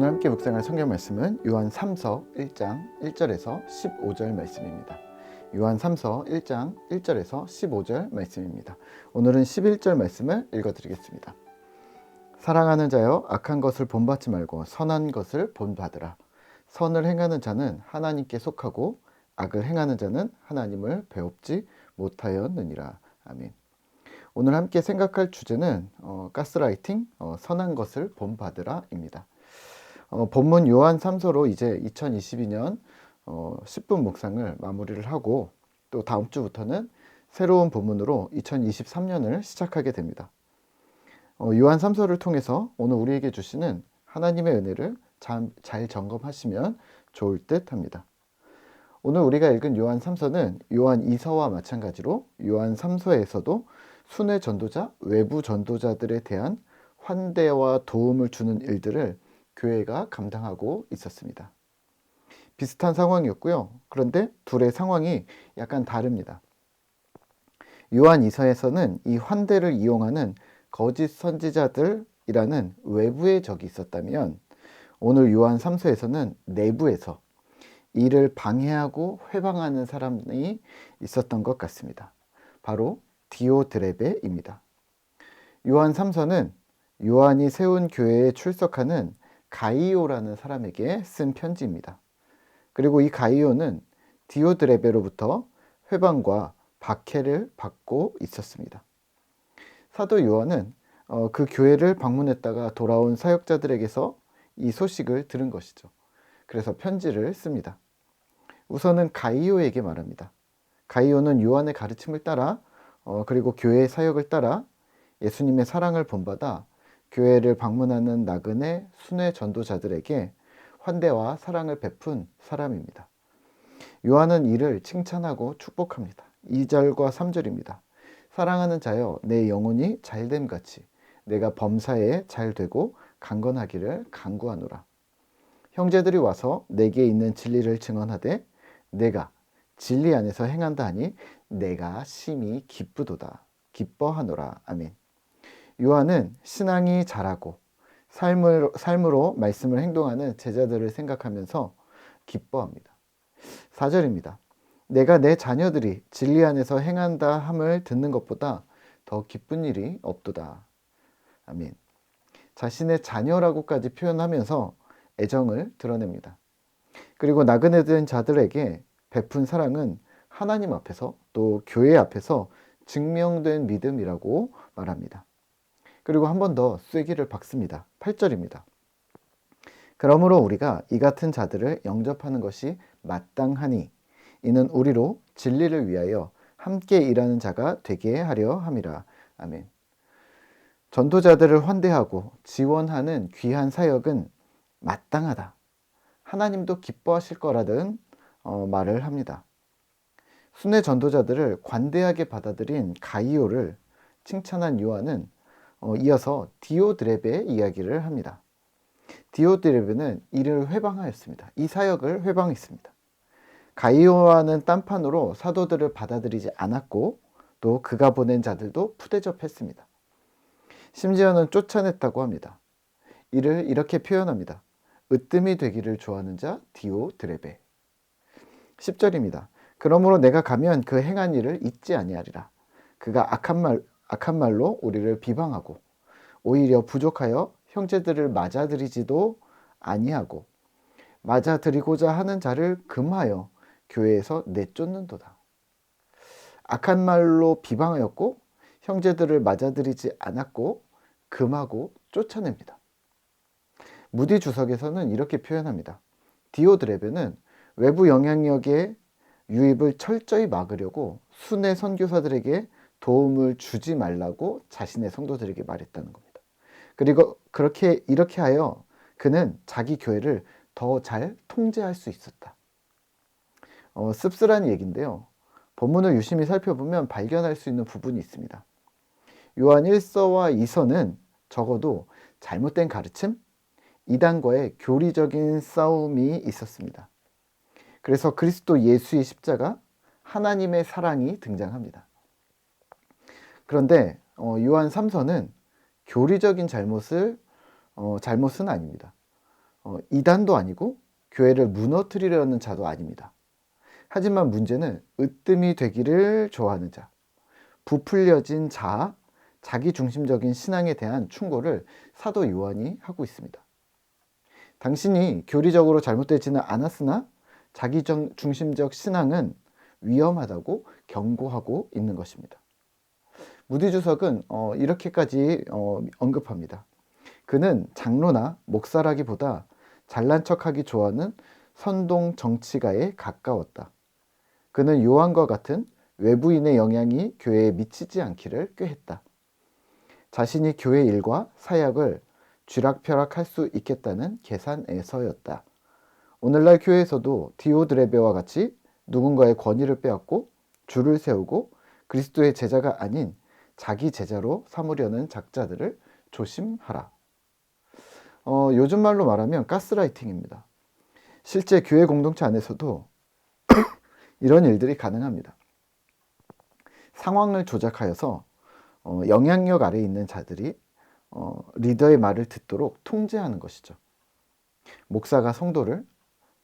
오늘 함께 묵상할 성경 말씀은 요한 3서 1장 1절에서 15절 말씀입니다. 요한 3서 1장 1절에서 15절 말씀입니다. 오늘은 11절 말씀을 읽어 드리겠습니다. 사랑하는 자여 악한 것을 본받지 말고 선한 것을 본받으라. 선을 행하는 자는 하나님께 속하고 악을 행하는 자는 하나님을 배웁지 못하였느니라. 아멘. 오늘 함께 생각할 주제는 어, 가스라이팅, 어, 선한 것을 본받으라입니다. 어, 본문 요한 3서로 이제 2022년 어, 10분 묵상을 마무리를 하고 또 다음 주부터는 새로운 본문으로 2023년을 시작하게 됩니다. 어, 요한 3서를 통해서 오늘 우리에게 주시는 하나님의 은혜를 잘, 잘 점검하시면 좋을 듯 합니다. 오늘 우리가 읽은 요한 3서는 요한 2서와 마찬가지로 요한 3서에서도 순회 전도자, 외부 전도자들에 대한 환대와 도움을 주는 일들을 교회가 감당하고 있었습니다. 비슷한 상황이었고요. 그런데 둘의 상황이 약간 다릅니다. 요한 이서에서는 이 환대를 이용하는 거짓 선지자들이라는 외부의 적이 있었다면 오늘 요한 3서에서는 내부에서 이를 방해하고 회방하는 사람이 있었던 것 같습니다. 바로 디오드레베입니다. 요한 3서는 요한이 세운 교회에 출석하는 가이오라는 사람에게 쓴 편지입니다. 그리고 이 가이오는 디오드레베로부터 회방과 박해를 받고 있었습니다. 사도 요한은 어, 그 교회를 방문했다가 돌아온 사역자들에게서 이 소식을 들은 것이죠. 그래서 편지를 씁니다. 우선은 가이오에게 말합니다. 가이오는 요한의 가르침을 따라 어, 그리고 교회의 사역을 따라 예수님의 사랑을 본받아 교회를 방문하는 나그네 순회 전도자들에게 환대와 사랑을 베푼 사람입니다. 요한은 이를 칭찬하고 축복합니다. 2절과 3절입니다. 사랑하는 자여 내 영혼이 잘됨 같이 내가 범사에 잘 되고 강건하기를 간구하노라. 형제들이 와서 내게 있는 진리를 증언하되 내가 진리 안에서 행한다 하니 내가 심히 기쁘도다. 기뻐하노라. 아멘. 요한은 신앙이 자라고 삶을, 삶으로 말씀을 행동하는 제자들을 생각하면서 기뻐합니다. 4절입니다. 내가 내 자녀들이 진리 안에서 행한다 함을 듣는 것보다 더 기쁜 일이 없도다. 아멘. 자신의 자녀라고까지 표현하면서 애정을 드러냅니다. 그리고 나그네 된 자들에게 베푼 사랑은 하나님 앞에서 또 교회 앞에서 증명된 믿음이라고 말합니다. 그리고 한 번 더 쐐기를 박습니다. 8절입니다. 그러므로 우리가 이 같은 자들을 영접하는 것이 마땅하니 이는 우리로 진리를 위하여 함께 일하는 자가 되게 하려 함이라. 아멘. 전도자들을 환대하고 지원하는 귀한 사역은 마땅하다. 하나님도 기뻐하실 거라는 어, 말을 합니다. 순회 전도자들을 관대하게 받아들인 가이오를 칭찬한 요한은 어, 이어서 디오드레베의 이야기를 합니다. 디오드레베는 이를 회방하였습니다. 이 사역을 회방했습니다. 가이오와는 딴판으로 사도들을 받아들이지 않았고 또 그가 보낸 자들도 푸대접했습니다. 심지어는 쫓아냈다고 합니다. 이를 이렇게 표현합니다. 으뜸이 되기를 좋아하는 자 디오드레베. 10절입니다. 그러므로 내가 가면 그 행한 일을 잊지 아니하리라. 그가 악한 말 악한 말로 우리를 비방하고 오히려 부족하여 형제들을 맞아들이지도 아니하고 맞아들이고자 하는 자를 금하여 교회에서 내쫓는도다. 악한 말로 비방하였고 형제들을 맞아들이지 않았고 금하고 쫓아냅니다. 무디 주석에서는 이렇게 표현합니다. 디오드레베는 외부 영향력의 유입을 철저히 막으려고 순회 선교사들에게 도움을 주지 말라고 자신의 성도들에게 말했다는 겁니다. 그리고 그렇게 이렇게 하여 그는 자기 교회를 더 잘 통제할 수 있었다. 어, 씁쓸한 얘기인데요. 본문을 유심히 살펴보면 발견할 수 있는 부분이 있습니다. 요한 1서와 2서는 적어도 잘못된 가르침, 이단과의 교리적인 싸움이 있었습니다. 그래서 그리스도 예수의 십자가, 하나님의 사랑이 등장합니다. 그런데 어, 요한 3서는 교리적인 잘못을 어, 잘못은 아닙니다. 어, 이단도 아니고 교회를 무너뜨리려는 자도 아닙니다. 하지만 문제는 으뜸이 되기를 좋아하는 자, 부풀려진 자, 자기 중심적인 신앙에 대한 충고를 사도 요한이 하고 있습니다. 당신이 교리적으로 잘못되지는 않았으나 자기 중심적 신앙은 위험하다고 경고하고 있는 것입니다. 무디 주석은 어, 이렇게까지 어, 언급합니다. 그는 장로나 목사라기보다 잘난 척하기 좋아하는 선동 정치가에 가까웠다. 그는 요한과 같은 외부인의 영향이 교회에 미치지 않기를 꾀했다. 자신이 교회 일과 사역을 쥐락펴락할 수 있겠다는 계산에서였다. 오늘날 교회에서도 디오드레베와 같이 누군가의 권위를 빼앗고 줄을 세우고 그리스도의 제자가 아닌 자기 제자로 삼으려는 작자들을 조심하라. 어, 요즘 말로 말하면 가스라이팅입니다. 실제 교회 공동체 안에서도 이런 일들이 가능합니다. 상황을 조작하여서 어, 영향력 아래에 있는 자들이 어, 리더의 말을 듣도록 통제하는 것이죠. 목사가 성도를,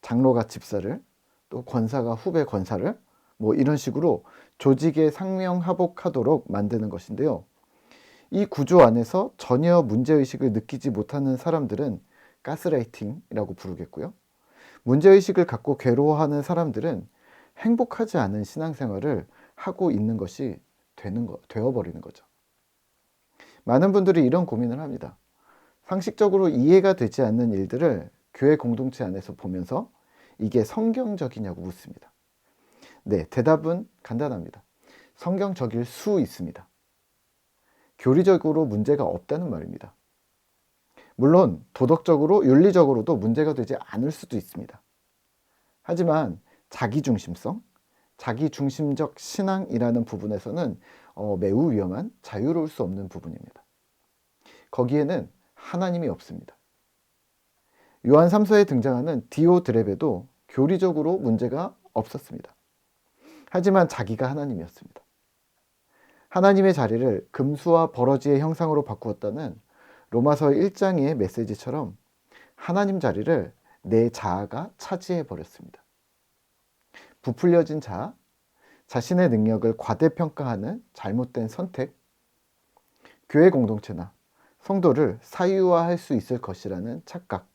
장로가 집사를, 또 권사가 후배 권사를 뭐 이런 식으로 조직에 상명하복하도록 만드는 것인데요. 이 구조 안에서 전혀 문제의식을 느끼지 못하는 사람들은 가스라이팅이라고 부르겠고요. 문제의식을 갖고 괴로워하는 사람들은 행복하지 않은 신앙생활을 하고 있는 것이 되는 거, 되어버리는 거죠. 많은 분들이 이런 고민을 합니다. 상식적으로 이해가 되지 않는 일들을 교회 공동체 안에서 보면서 이게 성경적이냐고 묻습니다. 네, 대답은 간단합니다. 성경적일 수 있습니다. 교리적으로 문제가 없다는 말입니다. 물론 도덕적으로 윤리적으로도 문제가 되지 않을 수도 있습니다. 하지만 자기중심성, 자기중심적 신앙이라는 부분에서는 어, 매우 위험한 자유로울 수 없는 부분입니다. 거기에는 하나님이 없습니다. 요한 3서에 등장하는 디오드레베도 교리적으로 문제가 없었습니다. 하지만 자기가 하나님이었습니다. 하나님의 자리를 금수와 버러지의 형상으로 바꾸었다는 로마서 1장의 메시지처럼 하나님 자리를 내 자아가 차지해 버렸습니다. 부풀려진 자아, 자신의 능력을 과대평가하는 잘못된 선택, 교회 공동체나 성도를 사유화할 수 있을 것이라는 착각,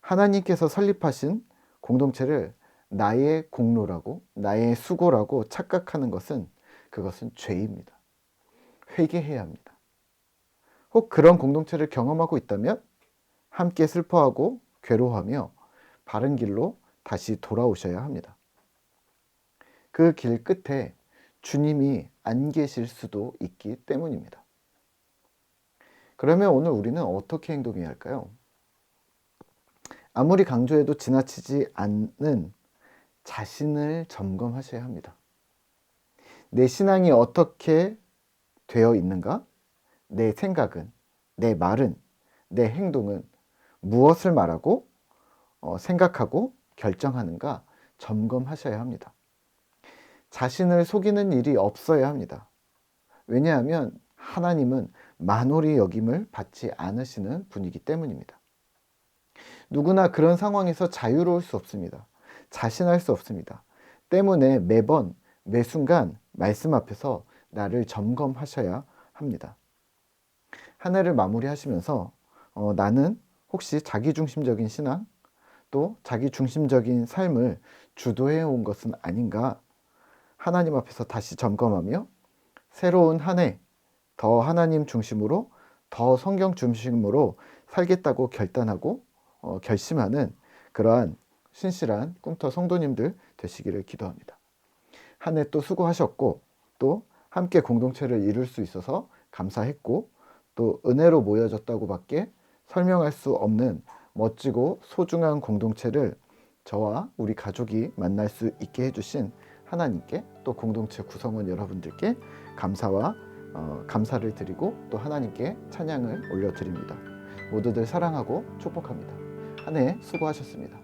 하나님께서 설립하신 공동체를 나의 공로라고, 나의 수고라고 착각하는 것은 그것은 죄입니다. 회개해야 합니다. 혹 그런 공동체를 경험하고 있다면 함께 슬퍼하고 괴로워하며 바른 길로 다시 돌아오셔야 합니다. 그 길 끝에 주님이 안 계실 수도 있기 때문입니다. 그러면 오늘 우리는 어떻게 행동해야 할까요? 아무리 강조해도 지나치지 않는 자신을 점검하셔야 합니다. 내 신앙이 어떻게 되어 있는가? 내 생각은, 내 말은, 내 행동은 무엇을 말하고 어, 생각하고 결정하는가 점검하셔야 합니다. 자신을 속이는 일이 없어야 합니다. 왜냐하면 하나님은 만홀히 여김을 받지 않으시는 분이기 때문입니다. 누구나 그런 상황에서 자유로울 수 없습니다. 자신할 수 없습니다. 때문에 매번 매 순간 말씀 앞에서 나를 점검하셔야 합니다. 한 해를 마무리하시면서 어, 나는 혹시 자기중심적인 신앙 또 자기중심적인 삶을 주도해 온 것은 아닌가 하나님 앞에서 다시 점검하며 새로운 한 해 더 하나님 중심으로 더 성경 중심으로 살겠다고 결단하고 어, 결심하는 그러한 신실한 꿈터 성도님들 되시기를 기도합니다. 한 해 또 수고하셨고 또 함께 공동체를 이룰 수 있어서 감사했고 또 은혜로 모여졌다고밖에 설명할 수 없는 멋지고 소중한 공동체를 저와 우리 가족이 만날 수 있게 해주신 하나님께 또 공동체 구성원 여러분들께 감사와 어, 감사를 드리고 또 하나님께 찬양을 올려드립니다. 모두들 사랑하고 축복합니다. 한 해 수고하셨습니다.